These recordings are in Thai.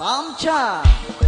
ส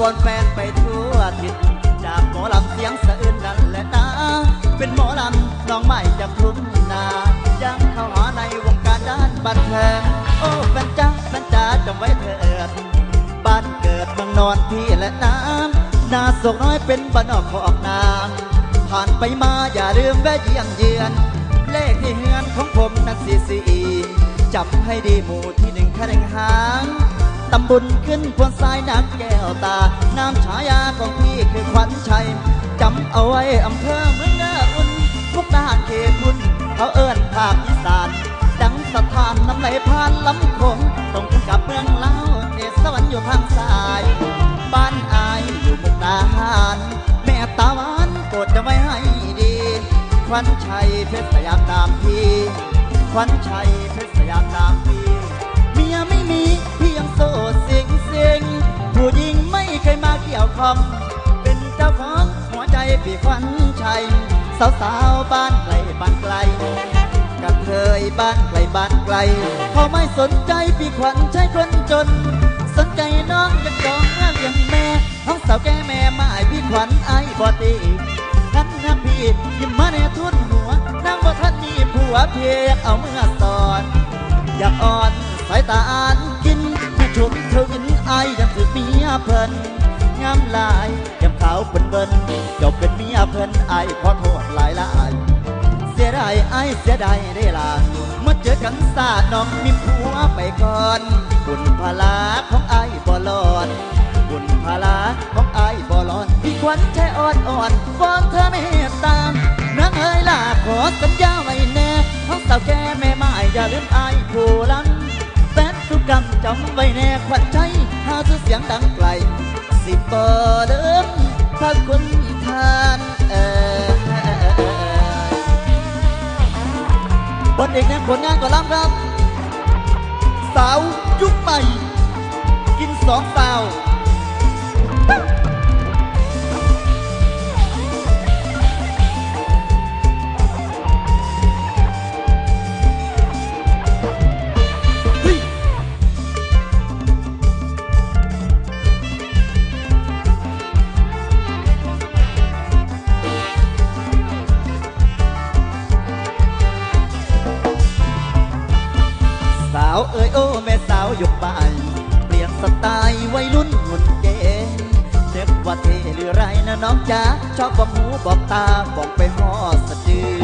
วอนแฟนไปทั่วทิศจากหมอลำเสียงสะอื้นนั่นแหละนะ เป็นหมอลำน้องใหม่จากทุ่งนายังเข้าหาในวงการด้านบันเทิงโอ้แฟนจ้าแฟนจ้าจำไว้เถิดบ้านเกิดเมืองนอนพี่และน้ำนาโศกน้อยเป็นบ้านนอกของนางผ่านไปมาอย่าลืมแวะเยี่ยมเยือน เลขที่เฮือนของผมนักสีสีจำให้ดีหมู่ที่หนึ่งแคะแนนหาำบุญขึ้นพวนทรายนักแก้วตาน้ำฉายาของพี่คือขวัญชัย จำเอาไว้อำเภอเมืองเนออุ่นทุกทหารเขตบุญเขาเอิ้นภาคอีสาน ดังสถานน้ำไหลผ่านลำคงตรงกับเมืองเล่าเอสวรรค์อยู่ทางซ้าย บ้านอายอยู่มุกดาหาร แม่ตาหวานโปรดจะไว้ให้ดี ขวัญชัยเพชรสยามนามพี่ ขวัญชัยเพชรสยามนามพี่ โสดสียงสียงผู้หญิงไม่เคยมาเกี่ยวข้อง เป็นเจ้าของหัวใจพี่ขวัญชัย สาวสาวบ้านไกลบ้านไกลกันเคยบ้านไกลบ้านไกลเขาไม่สนใจพี่ขวัญชัยคนจน สนใจน้องยังจองเมื่อเลี้ยงแม่ห้องสาวแก่แม่มาให้พี่ขวัญไอ้บอตีท่านนะพี่ยิ้มมาในทุ่นหัวนั่งบ่ท่านมีผัวเพียงเอาเมื่อสอนอยากอ่อนสายตาอ่านกิน ผู้ชมเธออินไอายยังถือเมียเพิ่นงามลายยำขาวเป็นเบิ้นจบเป็นเมียเพิ่นไอายขอโทษหลายหลายเสียดายไอายเสียดายได้ล่ะเมื่อเจอกันซาน้องมีผัวไปก่อน บุญพลาของไอายบ่รอดบุญพลาของไอายบ่รอดพี่ขวัญใจอ่อนอ่อนๆฟอนเธอไม่ตามนางเอ้ยล่ะขอสัญญาไว้แน่ท้องสาวแก่แม่ไม้อย่าลืมไอายผู้ลังแฟน ทุกกรรมจำไว้แน่ขวัญใจหาชื่อเสียงดังไกล สิบบ่เดิมถ้าคุนทานเออบนเอกแนผลงานก่อนล่ำครับ สาวยุคใหม่ กินสองสาวาวเอ้ยโอ้แม่สาวหยกบ่ายเปลี่ยนสไตล์วัยรุ่นหุ่นเก๋เจ็บว่าเทหรือไรนะน้องจ๋าชอบบอกหูบอกตาบอกไปหอสะดือ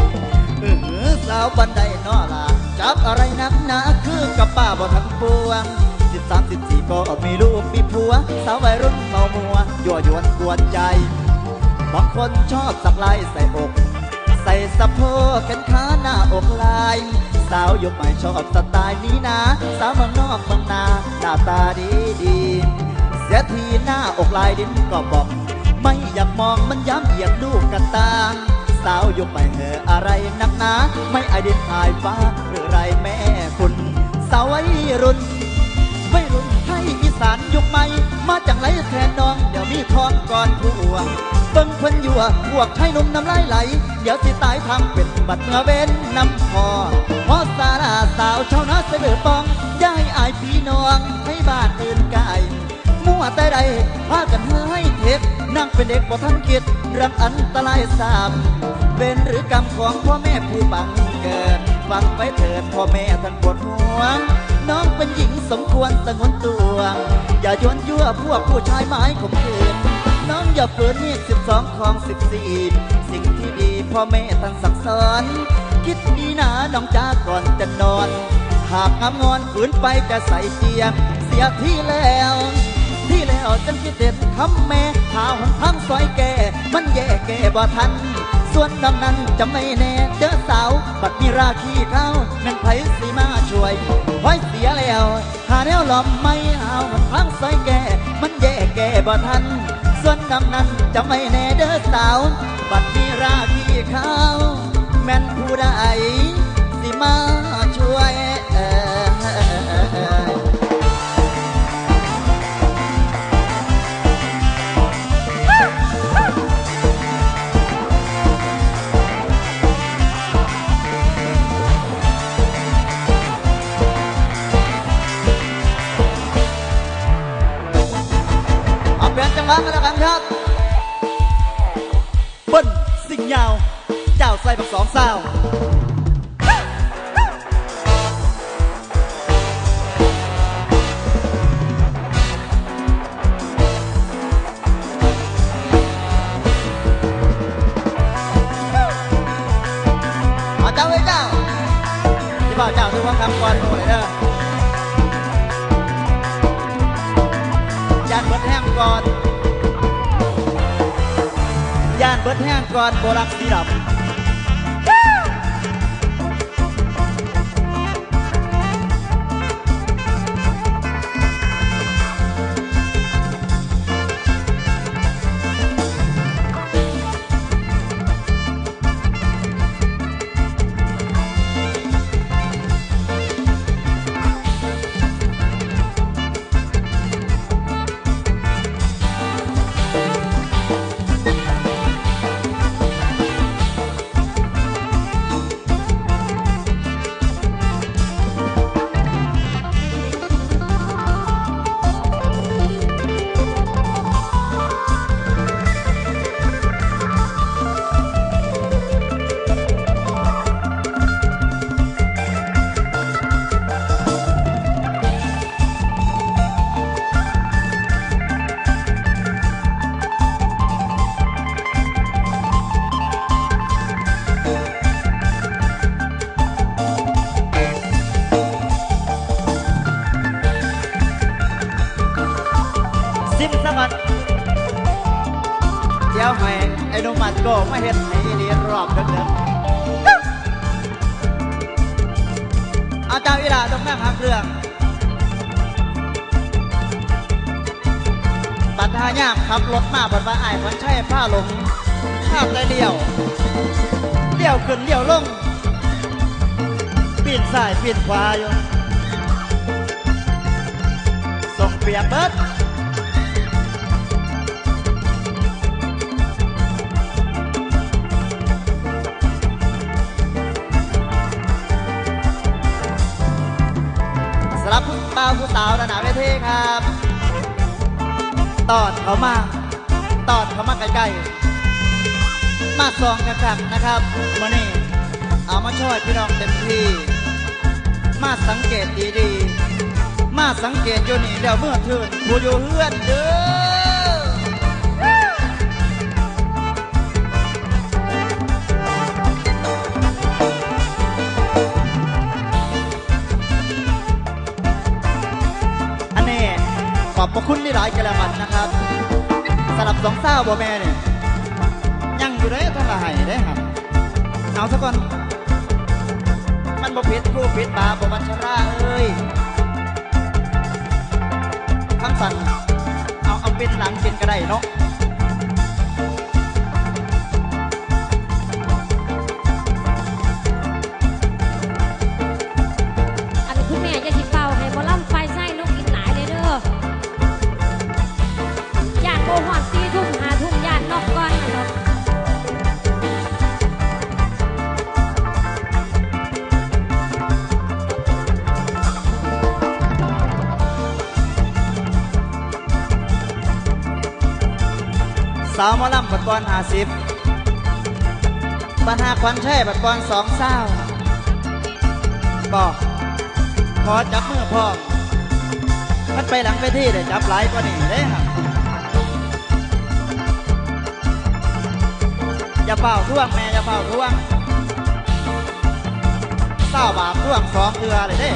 เออสาวบันไดนอละจับอะไรนักหนาคือกับป้าบ่ทั้งปวงสิบสามสิบสี่ก็มีลูกมีผัว สาววัยรุ่นเมามัวยั่วยวนกวนใจบางคนชอบสักลายใส่อก ใส่สะโพกแขนขาหน้าอกลาย สาวยุคใหม่ชอบสไตล์นี้นะ สาวเมืองนอกเมืองนาหน้าตาดีดีเสียทีหน้าอกลายดินก็บอก ไม่อยากมองมันย้ำเหยียดลูกกระตา สาวยุคใหม่เหอะอะไรนักหนา ไม่ไอดินทายฟ้าหรือไรแม่คุณ สาววัยรุ่นวัยรุ่นไทยอีสานยุคใหม่ มาจากไหนแทนน้อง มีทองก่อนผัวเบิ่งเพิ่นยั่วพวกไทยหนุ่มน้ำลายไหล เดี๋ยวสิตายทางเป็นบัดเมื่อเว้นน้ำพอพอสาราสาวชาวนาเสนอปองย้ายอายพี่น้องให้บ้านอื่นไกลมั่วแต่ใดพากันเฮ้ให้เทคนั่งเป็นเด็กบ่ทันคิดรื่องอันตรายสามเป็นหรือกรรมของพ่อแม่ผู้บังเกิดฟังไปเถิดพ่อแม่ท่านปวดหัว น้องเป็นหญิงสมควรสงวนตัวอย่าย้อนยั่วพวกผู้ชายไม้ข่มขืนน้องอย่าฝืนมีสิบสองของสิบสี่สิ่งที่ดีพ่อแม่ท่านสั่งสอนคิดดีนะน้องจ้าก่อนจะนอน หากงามงอนฝืนไปจะใส่เจียงเสียที่แล้ว ที่แล้วจังคิดเด็ดคำแม่หาหนทางซอยแก่ มันแย่แก่บ่ทัน ส่วนน้องนั้นจะไม่แน่เด้อสาว บัดมีราคีเข้าแม่นไผสิมาช่วยไว้เสียแล้ว หาแนวหลอมไม่เอามันพังซอยแก่ มันแย่แก่บ่ทัน ส่วนนำนั้นจะไม่แน่เด้อสาว บัดมีราคีเข้าแม่นผู้ใดสิมาช่วยเอ่ย สิ่งยาวเจ้าใส่บักสองสาวเอาเเบิดแห้งก่อนโบรักสีดำ โกมาเห็นให้ดีรอบเดิมเอาเจ้าอีหลาตรงนั่งหางเครื่องบัดทายามขับรถมาบัดว่าอ้ายมันใช่ผ้าหลงข้ามได้เลี้ยวเลี้ยวขึ้นเลี้ยวลงปีนซ้ายปีนขวาอยู่ส่งเปียกเบิดาวผู้สาวระดับเวทีครับ ตอดเขามา ตอดเขามาใกล้ๆ มาซองกันครับนะครับมานี่เอามาช่วยพี่น้องเต็มที่ มาสังเกตดีๆ มาสังเกตอยู่นี่แล้วเมื่อเทือผู้อยู่เฮือนเด้อ ขอบคุณที่หลายกระมัดนะครับสำหรับสองสาวบ่แม่เนี่ยยังอยู่ได้ท่านละไห้ได้ครับเอาซะก่อนมันบ่ผิดผู้ผิดบาบ่บัญชราเอ้ยคำสั่งเอาเอาเป็นหลังเป็นก็ได้เนาะ สาวมอลำปัดกรหาสิบปัญหาควันแช่ปัดกรสองเศร้าบอกขอจับมือพ่อมันไปหลังไปที่เดี๋ยวจับหลายกว่านี้ได้ครับอย่าเป่าท่วงแม่อย่าเป่าท่วงเศร้าบาปท่วงสองเกลือเลยเด้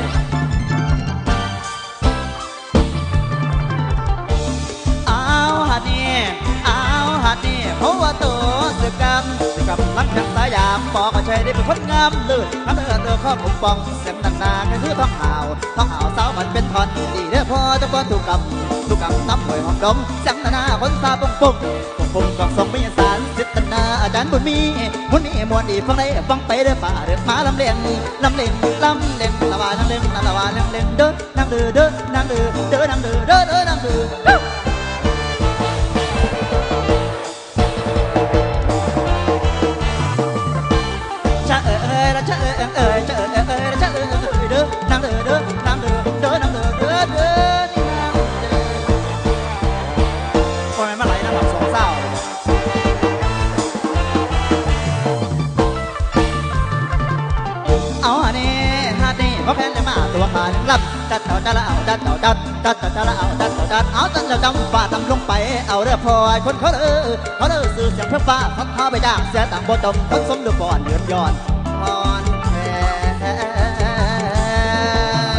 เอาหัดนี่เอาหัดนี่เพราะว่าตัวสึกกรรมสึกกรรมหลังจากสายยามบอกว่าใช่ได้เป็นคนงามเลิศน้ำเลือเลือข้อปกป้องเสียงดังนาก็คือท้องห่าวท้องห่าวสาวมันเป็นทอนดีเด้อพอจะพอถูกกำถูกกำน้ำหอยหอมดมเสียงนานาคนซาปงปงปงปงกองทรงวิญญาณสิทธนาอาจารย์บุญมีบุญนี่มวลดีฟังได้ฟังไปเด้อป่าเด้อมาลำเลียงลำเลียงลำเลียงละวาลำเลียงละวาลำเลียงเด้อนั่งเด้อเด้อนั่งเด้อเด้อนั่งเด้อเด้อเด้อนั่งเด้อ พลอยคนเขาเด้อเขาเด้อสื่อเสียงเพื่อฟ้าเขาท้าไปจ้างเสียต่างบ่ตมคนสมดูก่อนเดือนย้อนพรแท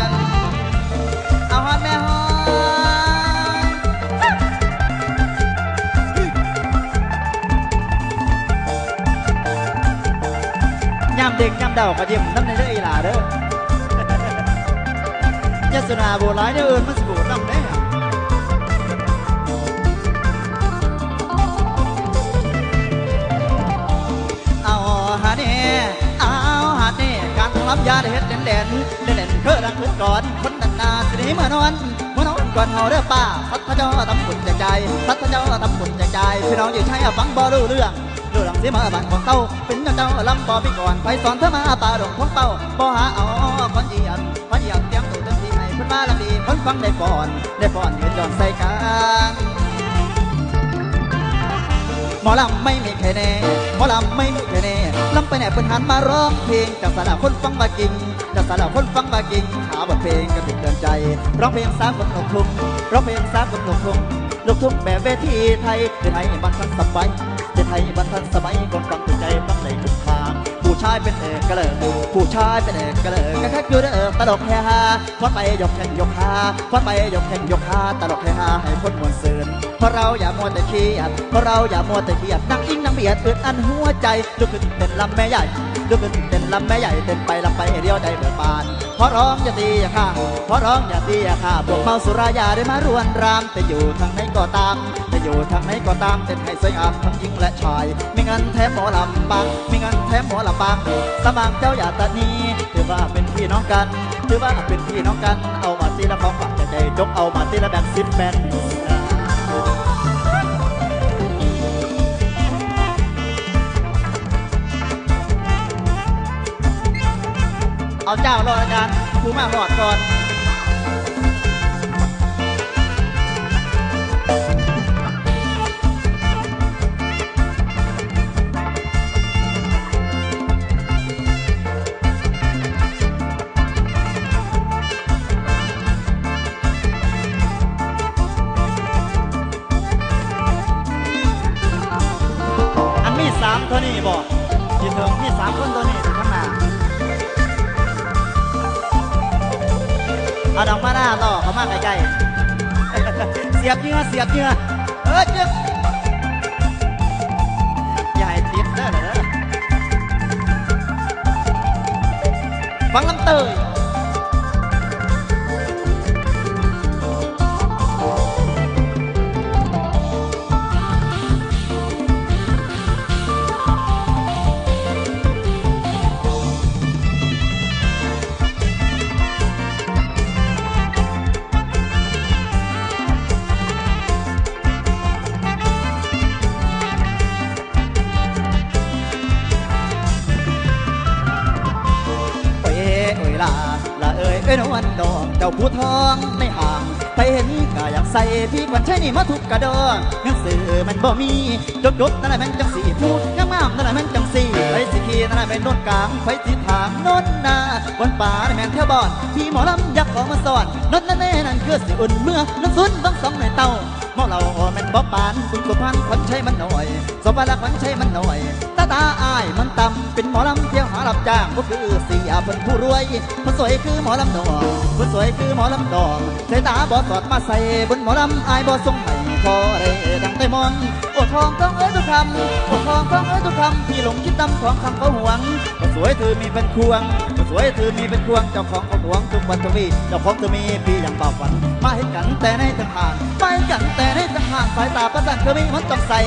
นเอาฮอนแม่ฮอนยามเด็กยามเดากระเดียมน้ำในเด้ออีหล่าเด้อยาสุนาโบราณเนี่ยเอิญมัน ลำยาได้เฮ็ดเด่นเด่นเด่นเด่นเคือรักขึ้นก่อนคนนันนาสิหนีเมื่อนอนเมื่อนอนก่อนเฮาเด้อป้าพัดพระเจ้าทำบุญใจใจพัดพระเจ้าทำบุญใจใจพี่น้องอยู่ใช้ฟังบ่รู้เรื่องรู้เรื่องสิมาบ้านของเต้าเป็นเจ้าลำบ่พี่ก่อนไปสอนเธอมาป่าดงของเป้าบ่หาเอาคนเอียนคนเอียนเตรียมตัวทันทีให้เพิ่นมาลำดีคนฟังได้ก่อนได้ก่อนยืนยอนใส่กัน หมอลำไม่มีใครแน่หมอลำไม่มีใครแน่ลำไปไหนเพิ่นหันมาร้องเพลงจากสาราคนฟังบากิงจากสาราคนฟังบากิงหาบทเพลงกันติดเตือนใจร้องเพลงสากลลูกทุ่งร้องเพลงสากลลูกทุ่งลูกทุ่งแบบเวทีไทยเด็ไทยบันทันสบายเด็ไทยบันทันสบายคนฟังติดใจฟังในทุกางผู้ชายเป็นเอกกระเลิกผู้ชายเป็นเอกระเลิกกระแทกอยู่เด้อตลกแฮฮาพอดไปยกแข่งยกฮาพอดไปยกแข่งยกฮาตลกแฮฮาให้คนมวนซืนเพราะเราอย่ามัวแต่เครียดเพราะเราอย่ามัวแต่เครียดนั่งอิงนั่งเบียดอึดอันหัวใจลุกขึ้นเต้นลำแม่ใหญ่ลุกขึ้นเต้นลำแม่ใหญ่เต้นไปลำไปให้เดียวได้เบิกบานเพราะร้องอย่าตีอย่าข้าเพราะร้องอย่าตีอย่าข้าพวกเมาสุรายาได้มารวนรามแต่อยู่ทางไหนก็ตาม แต่อยู่ทางไหนก็ตามเต้นให้สวยงามทั้งหญิงและชาย ไม่งั้นแทบหมอลำบางไม่งั้นแทบหมอลำบางสมางเจ้าอย่าตะหนีถือว่าเป็นพี่น้องกันถือว่าเป็นพี่น้องกันเอามาตีละของฝากใจใจจกเอามาตีละแบ่งสิบแบนเอาเจ้ารออาจารย์ผู้มาหอดก่อน นี้บอกที่ถึงมีสามคนตัวนี้อยู่ข้างหน้าเอาดอกมาหน้าต่อเขามากใกล้ๆเสียบเงื้อเสียบเงื้อเออจึ๊กอย่าให้ติดเด้อเด้อฟังลำเตย มาทุกกระดอนหนังสือมันบ่มีจบจบนั่นแหละมันจังสีพูดงามงามนั่นแหละมันจังสีไปสิขีนั่นแหละเป็นโนนกลางไปสิทางโนนนาบนป่าแม่นเที่ยวบอนพี่หมอลำยักษ์ของมาสอนนนนั่นแน่นั่นคือสิอุ่นเมื่อน้ำซุนต้องสองในเต้า มอเราแม่นบ่ปานคุณสุพรรณขวัญใช้มันหน่อย สมบัติขวัญใช้มันหน่อย ตาตาอายมันต่ำเป็นหมอลำเที่ยวหารับจ้างก็คือเสียเป็นผู้รวยคนสวยคือหมอลำดองคนสวยคือหมอลำดองสายตาบอสอดมาใส่บนหมอลำอายบอส่งให พอได้ดังไต้มอนโอทองต้องเอ้ยทุกคำโอทองต้องเอ้ยทุกคำพี่หลงคิดดำของคำเขาหวงก็สวยเธอมีเป็นควงก็สวยเธอมีเป็นควงเจ้าของเขาหวงทุกวันทวีเจ้าของเธอมีพี่อย่างเป่าฝันมาเห็นกันแต่ในทางห่างมาเห็นกันแต่ในทางห่างสายตาประสานเธอมีมันต้องใส่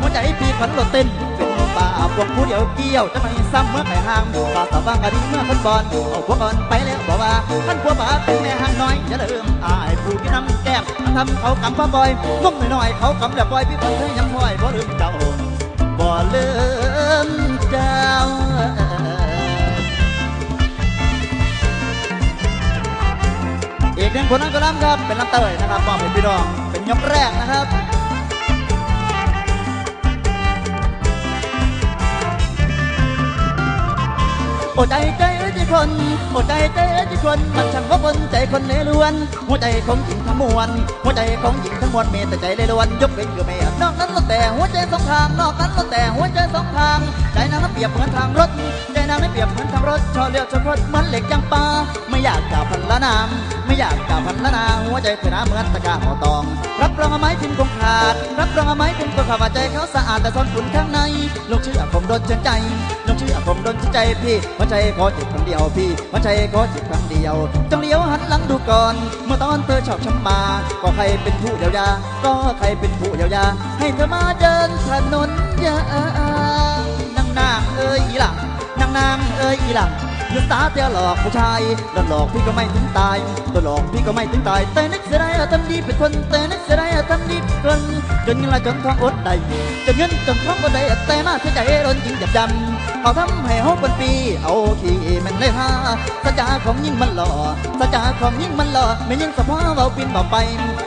หัวใจพี่ฝันโหลดเต้นเป่าพวกผู้เดียวเกี่ยวจะไม่ซ้ำเมื่อไข่ห่างป่าสาวบางกะดีเมื่อคนบอลเอาพวกก่อนไปแล้วบอกว่าท่านผัวป่าเป็นแม่ห่างน้อยอย่าลืมอายผู้ที่น้ำแก้มทำเขากำป้าบอยงมหน่อยๆเขากำแบบบอยพี่คนเธอยังพลอยบ่ลืมเจ้าบ่ลืมเจ้าอีกหนึ่งคนนั้นก็รับครับเป็นลำเตยนะครับมอบให้พี่น้องเป็นยกแรกนะครับ โอ้ใจใจเอ้ที่คนโอ้ใจใจเอ้ที่คนมันช่างว่าคนใจคนเลล้วนหัวใจของหญิงทั้งมวลหัวใจของหญิงทั้งมวลมีแต่ใจเลล้วนยกเป็นคือไม่นอกนั้นแล้วแต่หัวใจสองทางนอกนั้นแล้วแต่หัวใจสองทางใจนางนั้นเปรียบเหมือนทางรถใจนางนั้นเปรียบเหมือนทางรถชอเลี้ยวชนรถเหมือนเหล็กยางปลาไม่อยากกล่าวพันละนามไม่อยากกล่าวพันละนาหั วใจเธอหนาเหมือนตะกร้าห่อตอง รับรองเอาไม้พิมพ์คงขาด รับรองเอาไม้พิมพ์คงขาดว่าใจเขาสะอาดแต่ซ่อนฝุ่นข้างในลงชื่อผมโดนเชิญใจลงชื่อผมโดนเชิญใจพี่หัวใจขอจิตคำเดียวพี่หัวใจขอจิตคำเดียวจงเลี้ยวหันหลังดูก่อน เมื่อตอนเธอชอบช้ำมาก็ใครเป็นผู้เยียวยาก็ใครเป็นผู้เยียวยาให้เธอมาเดินถนนยานางนางเอ้ยหลังนางนางเอ้ยหลัง เงินตาเตียหลอกผู้ชายแล้วหลอกพี่ก็ไม่ถึงตายตัวหลอกพี่ก็ไม่ถึงตาย แต่นึกเสียดายทำดีเป็นคน แต่นึกเสียดายทำดีเป็นคนจนเงินละจนทองอดได้จนเงินจนทองก็ได้แต่มาเสียใจร้นจริงจับจำ เขาทำให้เขาเป็นปี เอาขี้มันเลยฮาสัจจาของยิ่งมันหล่อสัจจาของยิ่งมันหล่อไม่ยิ่งสะพอเบาปินเบาไป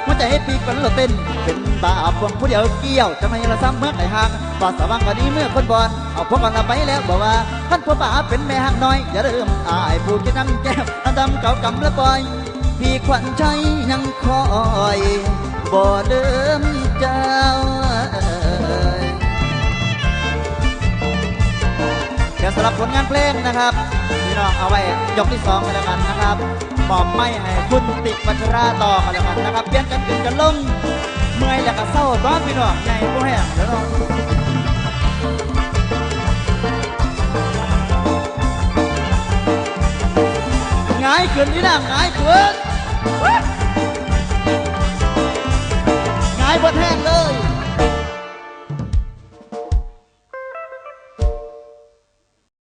หัวใจพี่ก็ละเต้น เป็นบาปพวงผู้เดียวเกี่ยวจะไม่ละซ้ำเมื่อไหร่ห่างบอสว่างก็ดีเมื่อคนบอลเอาพวกกันไปแล้วบอกว่าท่านพ่อป่าเป็นแม่ห่างน้อย อย่าลืมอายผู้คิดน้ำแก้วอันดำเก่ากำละปล่อย พี่ขวัญใจยังคอยบ่ลืมเจ้า สำหรับผลงานเพลงนะครับพี่น้องเอาไว้ยกที่สองกันแล้วกันนะครับมอบไม่ให้คุณติดวัชราต่อกันแล้วกันนะครับเปลี่ยนกันขึ้นกันลงเมื่อยแล้วก็เศร้าตัวพี่น้องใหญ่พวกแห้งเดี๋ยวน้องหงายขึ้นนี่นะงายขึ้นหงายบนแห้งเลย